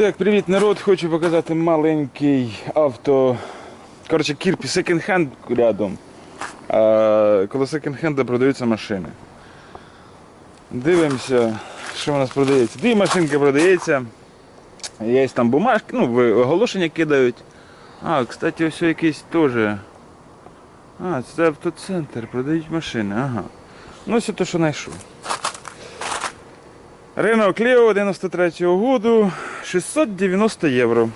Так, привіт, народ. Хочу показати маленький авто. Коротше, кірпі секонд-хенд рядом. А, коло секонд-хенда продаються машини. Дивимося, що у нас продається. Дві машинки продається. Є там бумажки, ну, оголошення кидають. А, кстати, ось якийсь теж. А, це автоцентр, продають машини, ага. Ну, все те, що знайшов. Рено Кліо 93-го году 690 євро.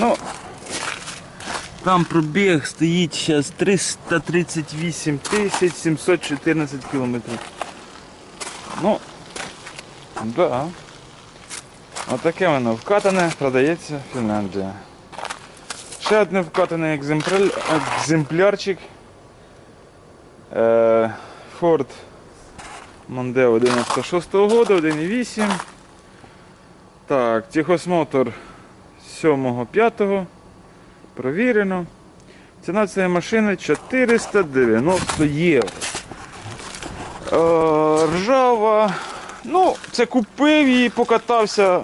Ну, там пробіг стоїть зараз 338 тисяч 714 кілометрів. Ну, да. Отаке воно вкатане, продається Фінляндія. Ще один вкатаний екземпляр, екземплярчик. Е, Ford Mondeo 96-го года, 1.8. Так, техосмотр 7-5. Провірено. Ціна цієї машини 490 євро. Е, ржава. Ну, це купив її, покатався.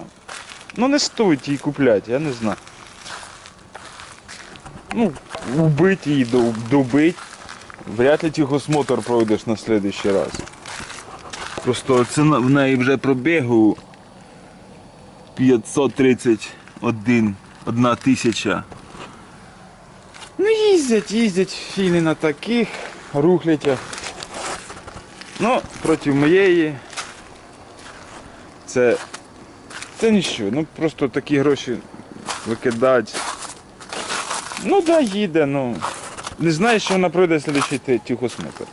Ну не стоїть її купляти, я не знаю. Ну, убить її, добить. Вряд ли техосмотр пройдеш на следующий раз. Просто ціна в неї вже пробігу 531 одна тисяча. Ну їздять, їздять фіни на таких рухлятях. Ну, проти моєї. Це. Це нічого. Ну просто такі гроші викидати. Ну да, їде, ну. Не знаю, що вона пройде слідчий техосмотр.